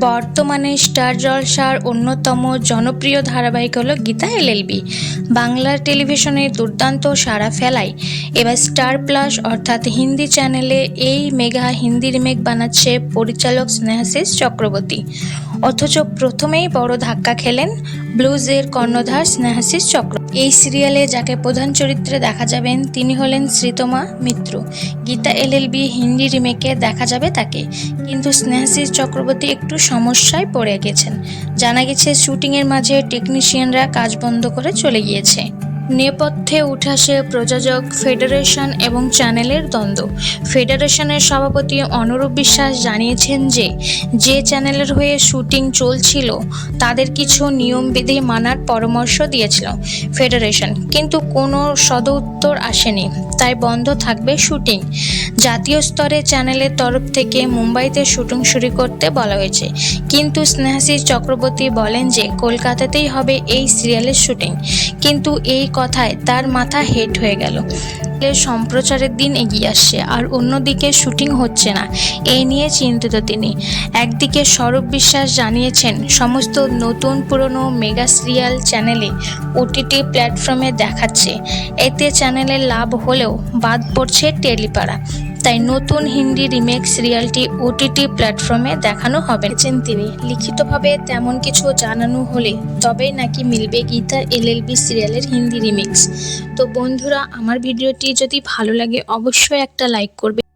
বর্তমানে স্টার জলসার অন্যতম জনপ্রিয় ধারাবাহিক হলো গীতা এলএলবি। বাংলার টেলিভিশনে দুর্দান্ত সাড়া ফেলায়। এবার স্টার প্লাস অর্থাৎ হিন্দি চ্যানেলে এই মেগা হিন্দি রিমেক বানাচ্ছে পরিচালক স্নেহাশিস চক্রবর্তী। অথচ প্রথমেই বড় ধাক্কা খেলেন ব্লুজের কর্ণধার স্নেহাশিস চক্র। এই সিরিয়ালে যাকে প্রধান চরিত্রে দেখা যাবেন, তিনি হলেন শ্রীতমা মিত্র। গীতা এলএলবি হিন্দি রিমেকে দেখা যাবে তাকে। কিন্তু স্নেহাশিস চক্রবর্তী একটু সমস্যায় পড়ে গেছেন। জানা গেছে, শুটিংয়ের মাঝে টেকনিশিয়ানরা কাজ বন্ধ করে চলে গিয়েছে। নেপথ্যে উঠে আসে প্রযোজক ফেডারেশন এবং চ্যানেলের দ্বন্দ্ব। ফেডারেশনের সভাপতি অনুরূপ বিশ্বাস জানিয়েছেন যে যে চ্যানেলের হয়ে শুটিং চলছিল, তাদের কিছু নিয়মবিধি মানার পরামর্শ দিয়েছিল ফেডারেশন, কিন্তু কোনো সদুত্তর আসেনি, তাই বন্ধ থাকবে শুটিং। জাতীয় স্তরে চ্যানেলের তরফ থেকে মুম্বাইতে শুটিং শুরু করতে বলা হয়েছে, কিন্তু স্নেহাশিস চক্রবর্তী বলেন যে, কলকাতাতেই হবে এই সিরিয়ালের শুটিং। কিন্তু এই কথায় তার মাথা হেট হয়ে গেল। সম্প্রচারের দিন এগিয়ে আসছে, আর অন্যদিকে শুটিং হচ্ছে না। এই নিয়ে চিন্তিত তিনি। একদিকে সৌরভ বিশ্বাস জানিয়েছেন, সমস্ত নতুন পুরনো মেগা সিরিয়াল চ্যানেলে ওটিটি প্ল্যাটফর্মে দেখাচ্ছে। এতে চ্যানেলের লাভ হলেও বাদ পড়ছে টেলিপাড়া। তাই নতুন হিন্দি রিমেক সিরিয়ালটি ওটিটি প্ল্যাটফর্মে দেখানো হবে। তিনি। লিখিতভাবে তেমন কিছু জানানো হলে তবেই নাকি মিলবে গীতা এলএলবি সিরিয়ালের হিন্দি রিমেক্স। তো বন্ধুরা, আমার ভিডিওটি যদি ভালো লাগে, অবশ্যই একটা লাইক করবে।